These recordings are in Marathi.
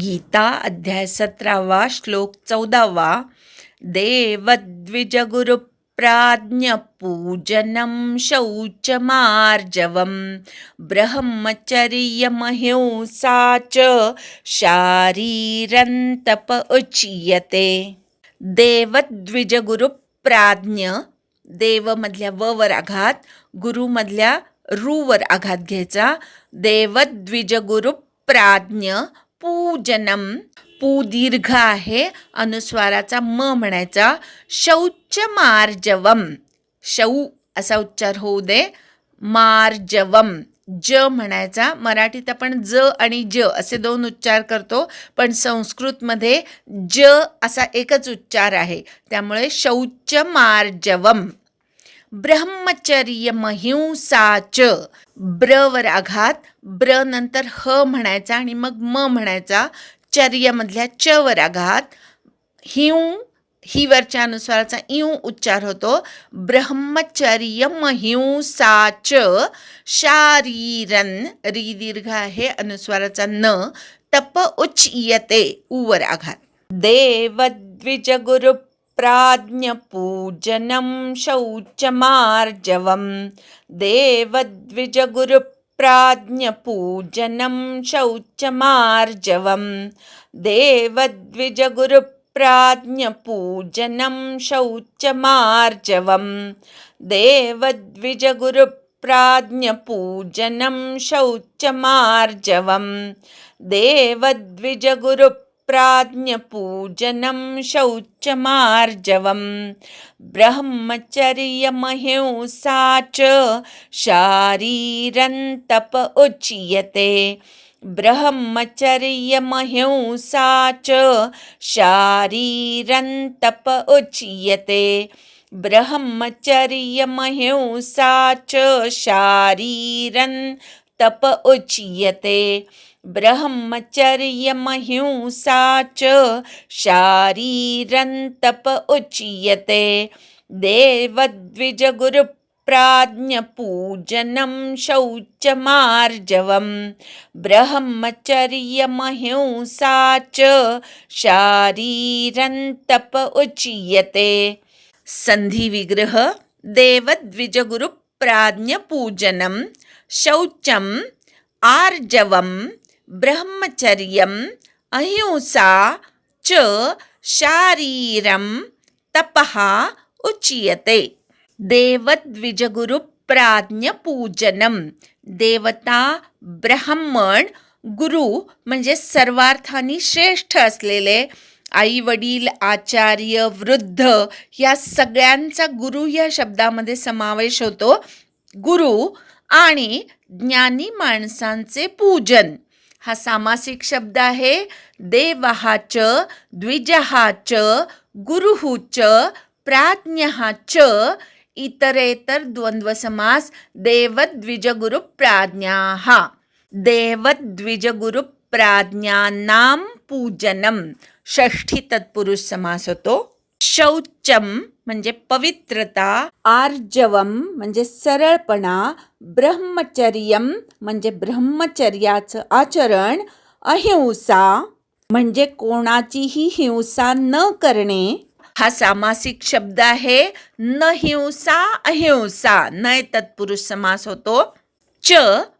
गीता अध्याय सतरावा श्लोक चौदावा. देवद्विजगुरुप्राज्ञपूजनं शौचमार्जवं ब्रह्मचर्यमहिंसा च शारीरन्तप उच्यते. देवद्विजगुरुप्राज्ञ देवमधल्या व वर आघात गुरुमधल्या रूवर आघात घ्यायचा. देवद्विजगुरुप्राज्ञ पूजनम पू दीर्घ आहे अनुस्वाराचा म म्हणायचा शौच मार्जवम शौ असा उच्चार होऊ दे मार्जवम. ज म्हणायचा मराठीत आपण ज आणि ज असे दोन उच्चार करतो पण संस्कृतमध्ये ज असा एकच उच्चार आहे त्यामुळे शौच मार्जवम ब्रह्मचर्य महिंसाच ब्रवर आघात ब्र नंतर ह म्हणायचा आणि मग म म्हणायचा. चर्यमधल्या च वर आघात हिव ही वरच्या अनुस्वाराचा इव उच्चार होतो. ब्रह्मचर्य महिंसाच शारीरन री दीर्घ आहे अनुस्वाराचा न. तप उच्यते उवर आघात. देवद्विजगुरु प्राज्ञपूजनं शौचमार्जवं। देवद्विजगुरुप्राज्ञपूजनं शौचमार्जवं। देवद्विजगुरुप्राज्ञपूजनं शौचमार्जवं। देवद्विजगुरुप्राज्ञपूजनं शौचमार्जवं। देवद्विजगुरु प्राज्ञपूजनं शौचमार्जवं ब्रह्मचर्यमहिंसा च शारीरन्तप उच्यते। ब्रह्मचर्यमहिंसा च शारीरन्तप उच्यते। ब्रह्मचर्यमहिंसा च शारीरन्तप उच्यते। ब्रह्मचर्यमहिंसा च शारीरन्तप उच्यते। देवद्विजगुरुप्राज्ञपूजनं शौचमार्जवं। ब्रह्मचर्यमहिंसा च शारीरन्तप उच्यते। सन्धिविग्रह देवद्विजगुरुप्राज्ञपूजनं शौचम् आर्जवम् ब्रह्मचर्यम् अहिंसा च शारीरं तपः उच्यते। देवद्विजगुरुप्राज्ञपूजनं। देवता ब्राह्मण गुरु म्हणजे सर्वार्थानी श्रेष्ठ असलेले आई वडील आचार्य वृद्ध या सगळ्यांचा गुरु या शब्दामध्ये समावेश होतो. गुरु आणि ज्ञानी माणसांचे पूजन. हा सामासिक शब्द आहे. देवहाच द्विजहाच गुरुहूच प्राज्ञहाच इतरेतर द्वंद्व समास देवद्विजगुरु प्राज्ञा देवद्विजगुरु प्राज्ञानाम पूजनम. षष्ठी तत्पुरुष समास होतो. शौचम म्हणजे पवित्रता आर्जवम म्हणजे सरळपणा ब्रह्मचर्यम म्हणजे ब्रह्मचर्याचं आचरण अहिंसा म्हणजे कोणाचीही हिंसा न करणे. हा सामासिक शब्द आहे. न हिंसा अहिंसा. नय तत्पुरुष समास होतो. च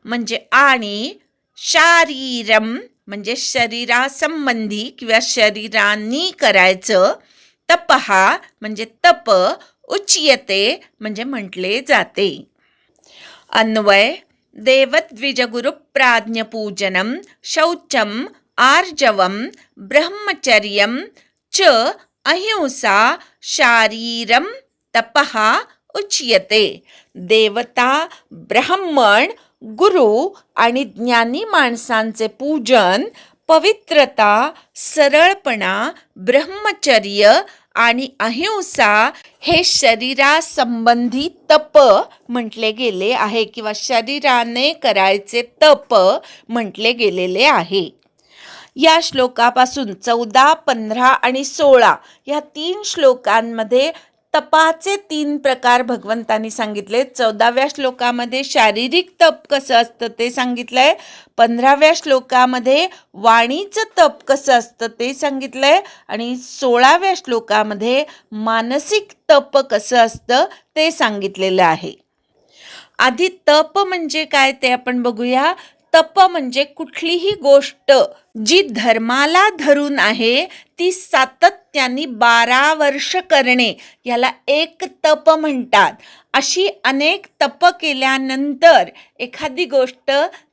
म्हणजे आणि शारीरम म्हणजे शरीरासंबंधी किंवा शरीरांनी करायचं. तपहा म्हणजे तप उच्यते म्हणजे म्हटले जाते. अन्वय देवद्विजगुरुप्राज्ञपूजनं शौचम् आर्जवं ब्रह्मचर्यं च अहिंसा शारीरं तपः उच्यते. देवता ब्राह्मण गुरु आणि ज्ञानी माणसांचे पूजन पवित्रता सरळपणा ब्रह्मचर्य आणि अहिंसा हे शरीरासंबंधी तप म्हटले गेले आहे किंवा शरीराने करायचे तप म्हटले गेलेले आहे. या श्लोकापासून चौदा पंधरा आणि सोळा या तीन श्लोकांमध्ये तपाचे तीन प्रकार भगवंतांनी सांगितले. चौदाव्या श्लोकामध्ये शारीरिक तप कसं असतं ते सांगितलंय. पंधराव्या श्लोकामध्ये वाणीचं तप कसं असतं ते सांगितलंय. आणि सोळाव्या श्लोकामध्ये मानसिक तप कसं असतं ते सांगितलेलं आहे. आधी तप म्हणजे काय ते आपण बघूया. तप म्हणजे कुठलीही गोष्ट जी धर्माला धरून आहे ती सातत्याने बारा वर्ष करणे याला एक तप म्हणतात. अशी अनेक तप केल्यानंतर एखादी गोष्ट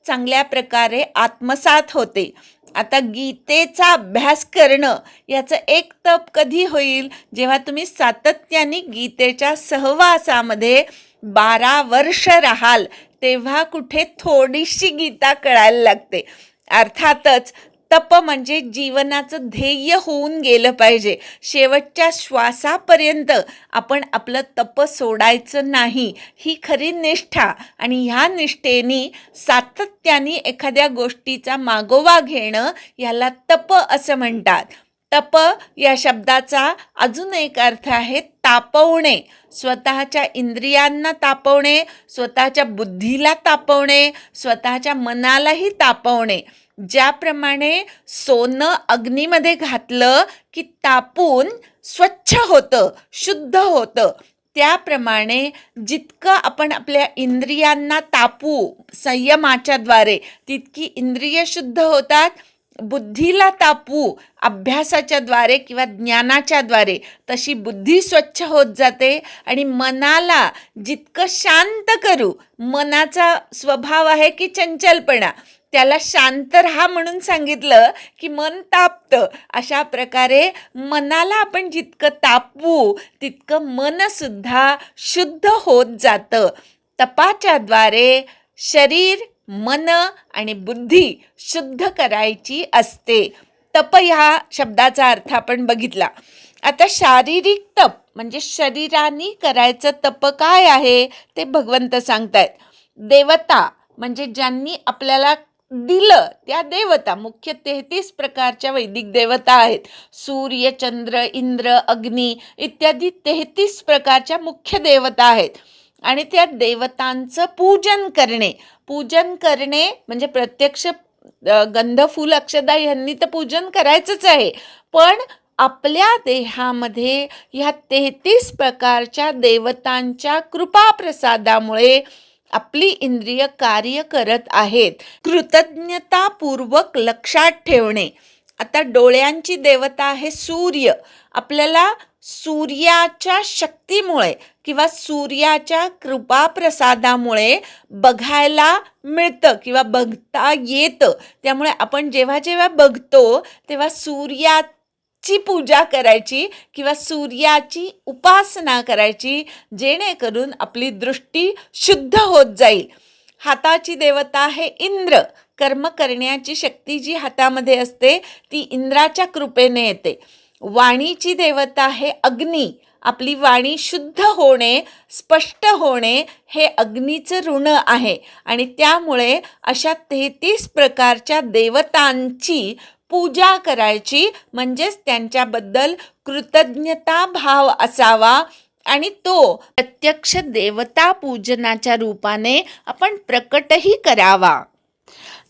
चांगल्या प्रकारे आत्मसात होते. आता गीतेचा अभ्यास करणं याचं एक तप कधी होईल? जेव्हा तुम्ही सातत्याने गीतेच्या सहवासामध्ये बारा वर्ष राहाल तेव्हा कुठे थोडीशी गीता कळायला लागते. अर्थातच तप म्हणजे जीवनाचं ध्येय होऊन गेलं पाहिजे. शेवटच्या श्वासापर्यंत आपण आपलं तप सोडायचं नाही. ही खरी निष्ठा आणि ह्या निष्ठेने सातत्याने एखाद्या गोष्टीचा मागोवा घेणं याला तप असं म्हणतात. तप या शब्दाचा अजून एक अर्थ आहे तापवणे. स्वतःच्या इंद्रियांना तापवणे स्वतःच्या बुद्धीला तापवणे स्वतःच्या मनालाही तापवणे. ज्याप्रमाणे सोनं अग्नीमध्ये घातलं की तापून स्वच्छ होतं शुद्ध होतं. त्याप्रमाणे जितकं आपण आपल्या इंद्रियांना तापू संयमाच्याद्वारे तितकी इंद्रिय शुद्ध होतात बुद्धीला तापू अभ्यासाच्या द्वारे किंवा ज्ञानाच्या द्वारे तशी बुद्धी स्वच्छ होत जाते आणि मनाला जितकं शांत करू मनाचा स्वभाव आहे की चंचलपणा त्याला शांत राहा म्हणून सांगितलं की मन तापतं. अशा प्रकारे मनाला आपण जितकं तापवू तितकं मनसुद्धा शुद्ध होत जातं. तपाच्याद्वारे शरीर मन आणि बुद्धी शुद्ध करायची असते. तप ह्या शब्दाचा अर्थ आपण बघितला. आता शारीरिक तप म्हणजे शरीराने करायचं तप काय आहे ते भगवंत सांगतायत. देवता म्हणजे ज्यांनी आपल्याला दिलं त्या देवता मुख्य तेहतीस प्रकारच्या वैदिक देवता आहेत. सूर्य चंद्र इंद्र अग्नी इत्यादी तेहतीस प्रकारच्या मुख्य देवता आहेत. आणि त्या देवतांचं पूजन करणे. पूजन करणे म्हणजे प्रत्यक्ष गंधफूल अक्षदा यांनी तर पूजन करायचंच आहे. पण आपल्या देहामध्ये ह्या तेहतीस प्रकारच्या देवतांच्या कृपाप्रसादामुळे आपली इंद्रिय कार्य करत आहेत. कृतज्ञतापूर्वक लक्षात ठेवणे. आता डोळ्यांची देवता आहे सूर्य. आपल्याला सूर्याच्या शक्तीमुळे किंवा सूर्याच्या कृपाप्रसादामुळे बघायला मिळतं किंवा बघता येतं. त्यामुळे आपण जेव्हा जेव्हा बघतो तेव्हा सूर्याची पूजा करायची किंवा सूर्याची उपासना करायची जेणेकरून आपली दृष्टी शुद्ध होत जाईल. हाताची देवता आहे इंद्र. कर्म करण्याची शक्ती जी हातामध्ये असते ती इंद्राच्या कृपेने येते. वाणीची देवता आहे अग्नी. आपली वाणी शुद्ध होणे स्पष्ट होणे हे अग्नीचं ऋण आहे. आणि त्यामुळे अशा तेहतीस प्रकारच्या देवतांची पूजा करायची म्हणजेच त्यांच्याबद्दल कृतज्ञता भाव असावा. आणि तो प्रत्यक्ष देवता पूजनाच्या रूपाने आपण प्रकटही करावा.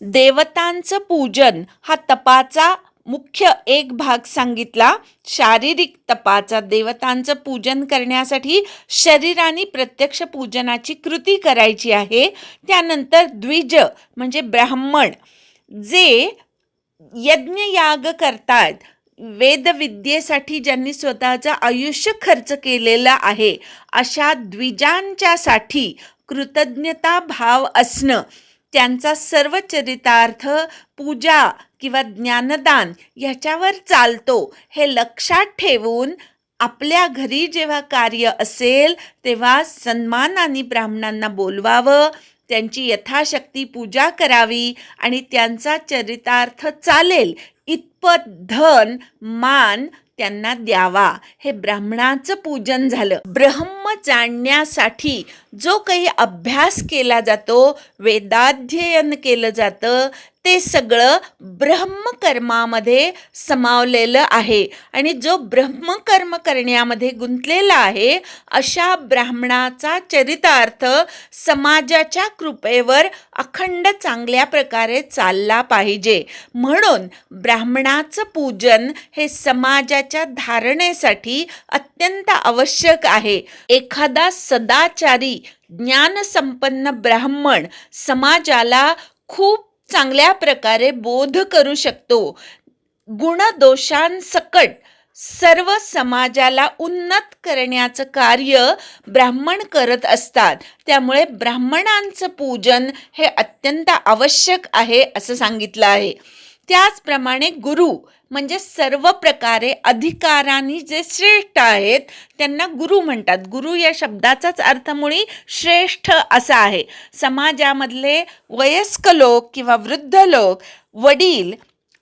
देवतांचं पूजन हा तपाचा मुख्य एक भाग सांगितला शारीरिक तपाचा देवतांचं पूजन करण्यासाठी शरीराने प्रत्यक्ष पूजनाची कृती करायची आहे. त्यानंतर द्विज म्हणजे ब्राह्मण जे यज्ञयाग करतात वेदविद्येसाठी ज्यांनी स्वतःचं आयुष्य खर्च केलेलं आहे अशा द्विजांच्यासाठी कृतज्ञता भाव असणं त्यांचा सर्व चरितार्थ पूजा किंवा ज्ञानदान ह्याच्यावर चालतो. हे लक्षात ठेवून आपल्या घरी जेव्हा कार्य असेल तेव्हा सन्मानाने ब्राह्मणांना बोलवावं त्यांची यथाशक्ती पूजा करावी आणि त्यांचा चरितार्थ चालेल. इतपत धन मान त्यांना द्यावा. हे ब्राह्मणाचं पूजन झालं. ब्रह्म जाणण्यासाठी जो काही अभ्यास केला जातो वेदाध्ययन केलं जातं ते सगळं ब्रह्मकर्मामध्ये समावलेलं आहे. आणि जो ब्रह्मकर्म करण्यामध्ये गुंतलेला आहे अशा ब्राह्मणाचा चरितार्थ समाजाच्या कृपेवर अखंड चांगल्या प्रकारे चालला पाहिजे. म्हणून ब्राह्मणाचं पूजन हे समाजाच्या धारणेसाठी अत्यंत आवश्यक आहे. एखादा सदाचारी ज्ञानसंपन्न ब्राह्मण समाजाला खूप चांगल्या प्रकारे बोध करू शकतो. गुणदोषांसकट सर्व समाजाला उन्नत करण्याचं कार्य ब्राह्मण करत असतात. त्यामुळे ब्राह्मणांचं पूजन हे अत्यंत आवश्यक आहे असं सांगितलं आहे. त्याचप्रमाणे गुरु म्हणजे सर्व प्रकारे अधिकाराने जे श्रेष्ठ आहेत त्यांना गुरु म्हणतात. गुरु या शब्दाचाच अर्थ मुळी श्रेष्ठ असा आहे. समाजामधले वयस्क लोक किंवा वृद्ध लोक वडील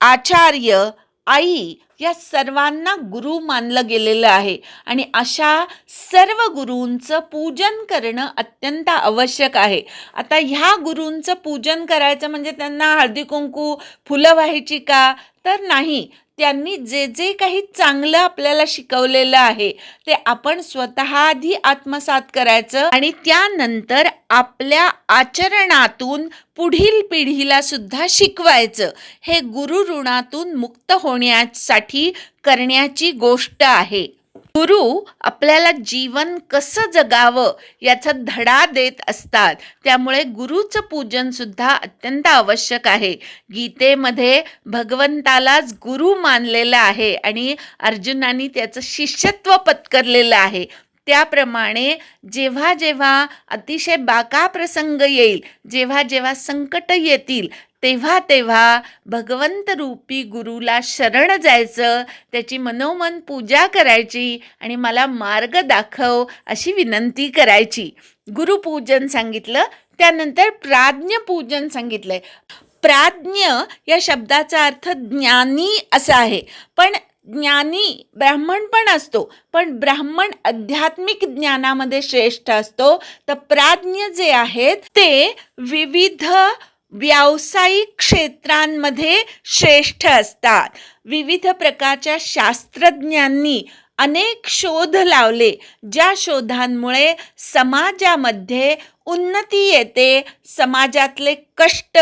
आचार्य आई या सर्वांना गुरु मानलं गेलेलं आहे. आणि अशा सर्व गुरूंचं पूजन करणं अत्यंत आवश्यक आहे. आता ह्या गुरूंचं पूजन करायचं म्हणजे त्यांना हळदी कुंकू फुलं व्हायची का? तर नाही. त्यांनी जे जे काही चांगलं आपल्याला शिकवलेलं आहे ते आपण स्वतः आधी आत्मसात करायचं आणि त्यानंतर आपल्या आचरणातून पुढील पिढीला सुद्धा शिकवायचं. हे गुरु ऋणातून मुक्त होण्यासाठी करण्याची गोष्ट आहे. गुरु आपल्याला जीवन कसं जगावं याचा धडा देत असतात. त्यामुळे गुरुचं पूजन सुद्धा अत्यंत आवश्यक आहे. गीतेमध्ये भगवंतालाच गुरु मानलेलं आहे आणि अर्जुनाने त्याचं शिष्यत्व पत्करलेलं आहे. त्याप्रमाणे जेव्हा जेव्हा अतिशय बाका प्रसंग येईल जेव्हा जेव्हा संकट येतील तेव्हा तेव्हा भगवंत रूपी गुरुला शरण जायचं त्याची मनोमन पूजा करायची आणि मला मार्ग दाखव अशी विनंती करायची. गुरुपूजन सांगितलं त्यानंतर प्राज्ञपूजन सांगितलंय. प्राज्ञ या शब्दाचा अर्थ ज्ञानी असा आहे. पण ज्ञानी ब्राह्मण पण असतो पण ब्राह्मण आध्यात्मिक ज्ञानामध्ये श्रेष्ठ असतो. तर प्राज्ञ जे आहेत ते विविध व्यावसायिक क्षेत्रांमध्ये श्रेष्ठ असतात. विविध प्रकारच्या शास्त्रज्ञांनी अनेक शोध लावले ज्या शोधांमुळे समाजामध्ये उन्नती येते समाजातले कष्ट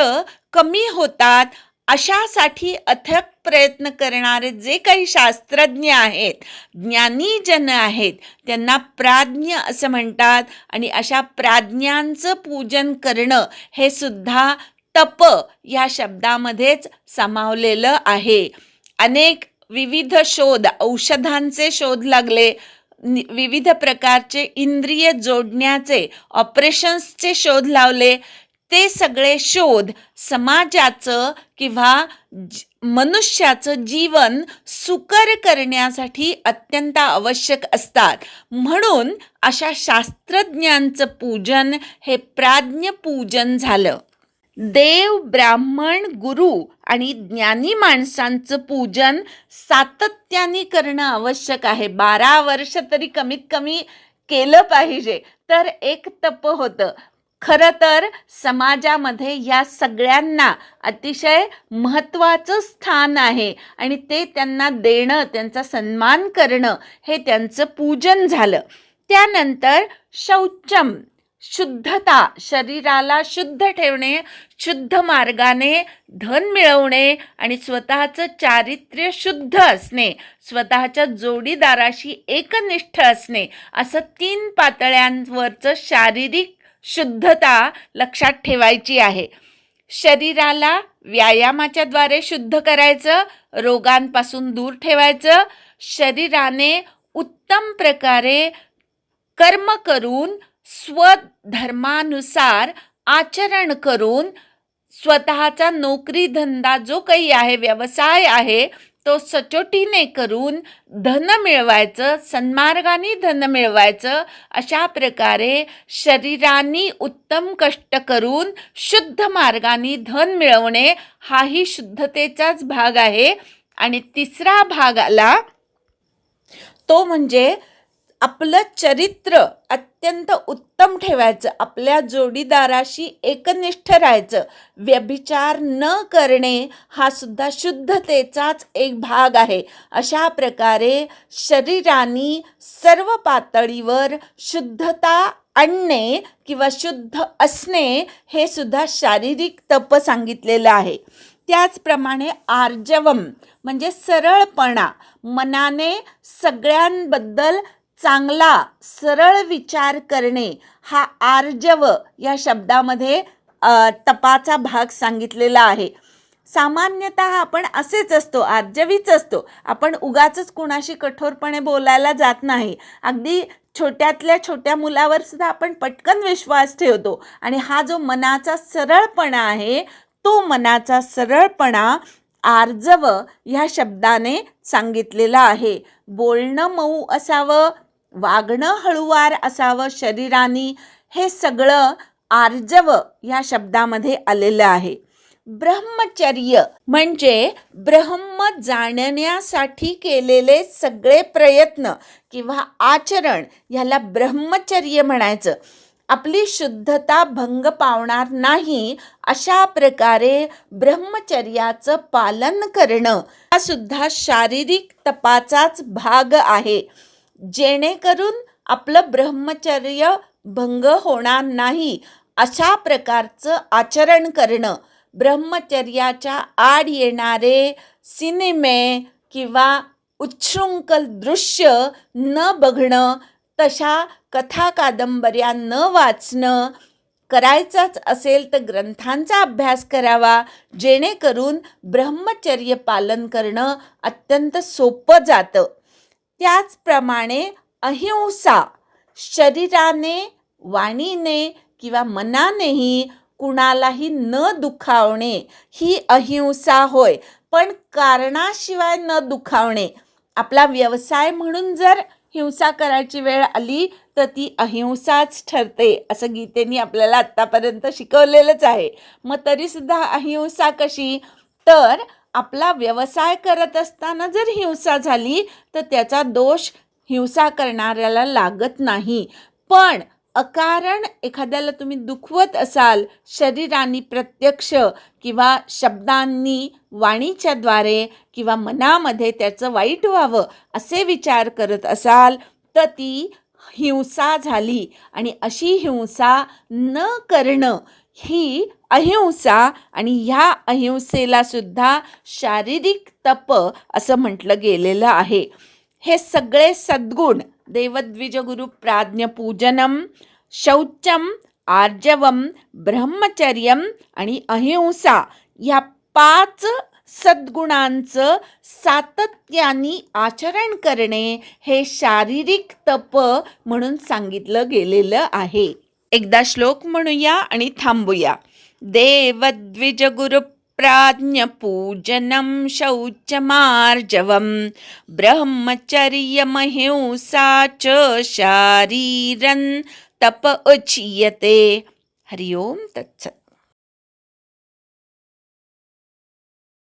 कमी होतात. अशासाठी अथक प्रयत्न करणारे जे काही शास्त्रज्ञ आहेत ज्ञानीजन आहेत त्यांना प्राज्ञ असं म्हणतात आणि अशा प्राज्ञांचं पूजन करणं हे सुद्धा तप ह्या शब्दामध्येच सामावलेलं आहे. अनेक विविध शोध औषधांचे शोध लागले. नि- विविध प्रकारचे इंद्रिय जोडण्याचे ऑपरेशन्सचे शोध लावले. ते सगळे शोध समाजाचं किंवा ज- मनुष्याचं जीवन सुकर करण्यासाठी अत्यंत आवश्यक असतात. म्हणून अशा शास्त्रज्ञांचं पूजन हे प्राज्ञ पूजन झालं. देव ब्राह्मण गुरु आणि ज्ञानी माणसांचं पूजन सातत्याने करणं आवश्यक आहे. बारा वर्ष तरी कमीत कमी केलं पाहिजे. तर एक तप होतं. खरं तर समाजामध्ये या सगळ्यांना अतिशय महत्त्वाचं स्थान आहे आणि ते त्यांना देणं त्यांचा सन्मान करणं हे त्यांचं पूजन झालं. त्यानंतर शौचम. शुद्धता शरीराला शुद्ध ठेवणे शुद्ध मार्गाने धन मिळवणे आणि स्वतःचं चारित्र्य शुद्ध असणे स्वतःच्या जोडीदाराशी एकनिष्ठ असणे असं तीन पातळ्यांवरचं शारीरिक शुद्धता लक्षात ठेवायची आहे. शरीराला व्यायामाच्याद्वारे शुद्ध करायचं रोगांपासून दूर ठेवायचं शरीराने उत्तम प्रकारे कर्म करून स्वधर्मानुसार आचरण करून स्वतःचा नोकरी धंदा जो काही आहे व्यवसाय आहे तो सचोटीने करून धन मिळवायचं सन्मार्गाने धन मिळवायचं अशा प्रकारे शरीराने उत्तम कष्ट करून शुद्ध मार्गाने धन मिळवणे हाही शुद्धतेचाच भाग आहे. आणि तिसरा भाग आला तो म्हणजे आपलं चरित्र अत्यंत उत्तम ठेवायचं. आपल्या जोडीदाराशी एकनिष्ठ राहायचं. व्यभिचार न करणे हा सुद्धा शुद्धतेचाच एक भाग आहे. अशा प्रकारे शरीराने सर्व पातळीवर शुद्धता आणणे किंवा शुद्ध असणे हे सुद्धा शारीरिक तप सांगितलेलं आहे. त्याचप्रमाणे आर्जवम म्हणजे सरळपणा. मनाने सगळ्यांबद्दल चांगला सरळ विचार करणे हा आर्जव या शब्दामध्ये तपाचा भाग सांगितलेला आहे. सामान्यतः आपण असेच असतो आर्जवीच असतो. आपण उगाच कुणाशी कठोरपणे बोलायला जात नाही. अगदी छोट्यातल्या छोट्या मुलावर सुद्धा आपण पटकन विश्वास ठेवतो. आणि हा जो मनाचा सरळपणा आहे तो मनाचा सरळपणा आर्जव ह्या शब्दाने सांगितलेला आहे. बोलणं मऊ असावं वागणं हळुवार असावं शरीराने हे सगळं आर्जव या शब्दामध्ये आलेलं आहे. ब्रह्मचर्य म्हणजे ब्रह्म जाणण्यासाठी केलेले सगळे प्रयत्न किंवा आचरण ह्याला ब्रह्मचर्य म्हणायचं. आपली शुद्धता भंग पावणार नाही अशा प्रकारे ब्रह्मचर्याचं पालन करणं हा सुद्धा शारीरिक तपाचाच भाग आहे. जेणेकरून आपलं ब्रह्मचर्य भंग होणार नाही. अशा प्रकारचं आचरण करणं ब्रह्मचर्याच्या आड येणारे सिनेमे किंवा उच्छृंखल दृश्य न बघणं तशा कथा कादंबऱ्या न वाचणं करायचाच असेल तर ग्रंथांचा अभ्यास करावा जेणेकरून ब्रह्मचर्य पालन करणं अत्यंत सोपं जातं. त्याचप्रमाणे अहिंसा शरीराने वाणीने किंवा मनानेही कुणालाही न दुखावणे ही अहिंसा होय. पण कारणाशिवाय न दुखावणे. आपला व्यवसाय म्हणून जर हिंसा करायची वेळ आली तर ती अहिंसाच ठरते असं गीतेने आपल्याला आत्तापर्यंत शिकवलेलंच आहे. मग तरीसुद्धा अहिंसा कशी? तर आपला व्यवसाय करत असताना जर हिंसा झाली तर त्याचा दोष हिंसा करणाऱ्याला लागत नाही. पण अकारण एखाद्याला तुम्ही दुखवत असाल शरीराने प्रत्यक्ष किंवा शब्दांनी वाणीच्याद्वारे किंवा मनामध्ये त्याचं वाईट व्हावं असे विचार करत असाल तर ती हिंसा झाली. आणि अशी हिंसा न करणं ही अहिंसा आणि ह्या अहिंसेला सुद्धा शारीरिक तप असं म्हटलं गेलेलं आहे. हे सगळे सद्गुण देवद्विजगुरु प्राज्ञपूजनम शौचम आर्जवम ब्रह्मचर्यम आणि अहिंसा ह्या पाच सद्गुणांचं सातत्याने आचरण करणे हे शारीरिक तप म्हणून सांगितलं गेलेलं आहे. एकदा श्लोक म्हणूया आणि थांबूया. देवद्विजगुरु प्राज्ञपूजनं शौचमार्जवं ब्रह्मचर्यमहिंसा च शारीरं तप उच्यते. हरि ओम तत्सत्.